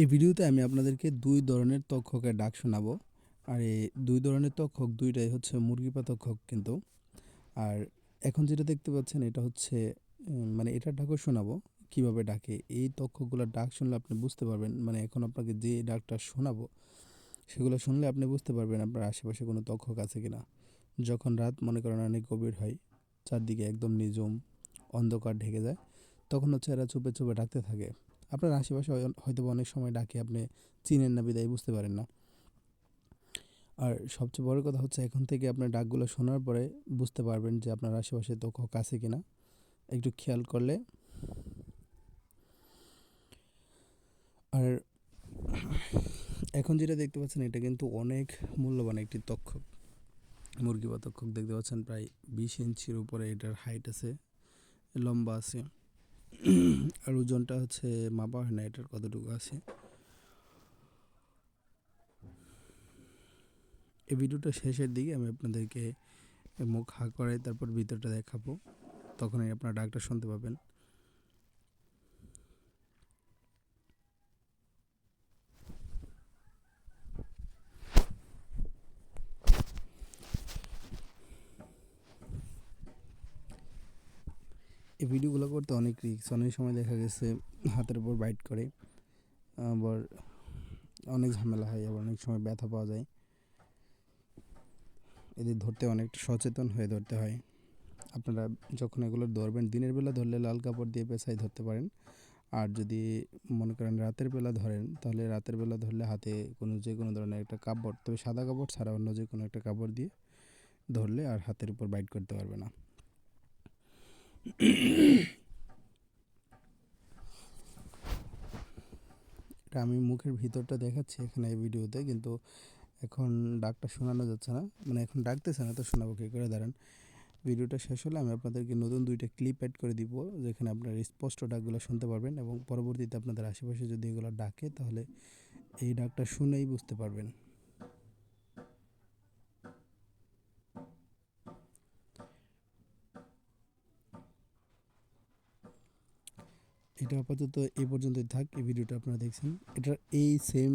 এই ভিডিওতে আমি আপনাদেরকে দুই ধরনের তক্ষকের ডাক শোনাবো। আর এই দুই ধরনের তক্ষক দুইটাই হচ্ছে মুরগি পা তক্ষক কিন্তু। আর এখন যেটা দেখতে পাচ্ছেন এটা হচ্ছে মানে এটার ডাকও শোনাবো, কীভাবে ডাকে। এই তক্ষকগুলোর ডাক শুনলে আপনি বুঝতে পারবেন মানে এখন আপনাকে যে ডাকটা শোনাবো, সেগুলো শুনলে আপনি বুঝতে পারবেন আপনার আশেপাশে কোনো তক্ষক আছে কিনা। যখন রাত মনে করেন অনেক গভীর হয়, চারদিকে একদম নিজম অন্ধকার ঢেকে যায়, তখন হচ্ছে এরা চুপে চুপে ডাকতে থাকে। আপনার আশেপাশে হয়- হয়তো অনেক সময় ডাকে, আপনি চিনেন না, বিদায় বুঝতে পারেন না। আর সবচেয়ে বড় কথা হচ্ছে, এখন থেকে আপনার ডাকগুলো শোনার পরে বুঝতে পারবেন যে আপনার আশেপাশে তো তক্ষক আছে কিনা একটু খেয়াল করলে। আর এখন যেটা দেখতে পাচ্ছেন, এটা কিন্তু অনেক মূল্যবান একটি তক্ষক মুরগি বা তক্ষক দেখতে পাচ্ছেন, প্রায় বিশ ইঞ্চির উপরে এটার হাইট আছে, লম্বা আছে। আর ওজনটা হচ্ছে মাপা হয় না, এটার কতটুকু আছে? এই ভিডিওটা শেষের দিকে আমি আপনাদেরকে মুখ হা করে তারপর ভিতরটা দেখাবো, তখনই আপনারা ডাক্তার শুনতে পাবেন। এই ভিডিওগুলো করতে অনেক রিস্ক অনেক সময় দেখা গেছে হাতের উপর বাইট করে, আবার অনেক ঝামেলা হয়, আবার অনেক সময় ব্যথা পাওয়া যায়। এদের ধরতে অনেকটা সচেতন হয়ে ধরতে হয়। আপনারা যখন এগুলো ধরবেন, দিনের বেলা ধরলে লাল কাপড় দিয়ে পেঁচাই ধরতে পারেন। আর যদি মনে করেন রাতের বেলা ধরেন, তাহলে রাতের বেলা ধরলে হাতে কোনো যে কোনো ধরনের একটা কাপড়, তবে সাদা কাপড় ছাড়া অন্য যে কোনো একটা কাপড় দিয়ে ধরলে আর হাতের উপর বাইট করতে পারবে না। এটা আমি মুখের ভিতরটা দেখাচ্ছি এখানে এই ভিডিওতে, কিন্তু এখন ডাকটা শোনানো যাচ্ছে না। মানে এখন ডাকতেছে না, তো শোনাবো কী করে? দাঁড়ান। ভিডিওটা শেষ হলে আমি আপনাদেরকে নতুন দুইটা ক্লিপ অ্যাড করে দিব, যেখানে আপনারা স্পষ্ট ডাকগুলো শুনতে পারবেন এবং পরবর্তীতে আপনাদের আশেপাশে যদি এগুলো ডাকে, তাহলে এই ডাকটা শুনেই বুঝতে পারবেন। এটা আপাতত এই পর্যন্তই থাক এই ভিডিওটা আপনারা দেখছেন। এটার এই সেম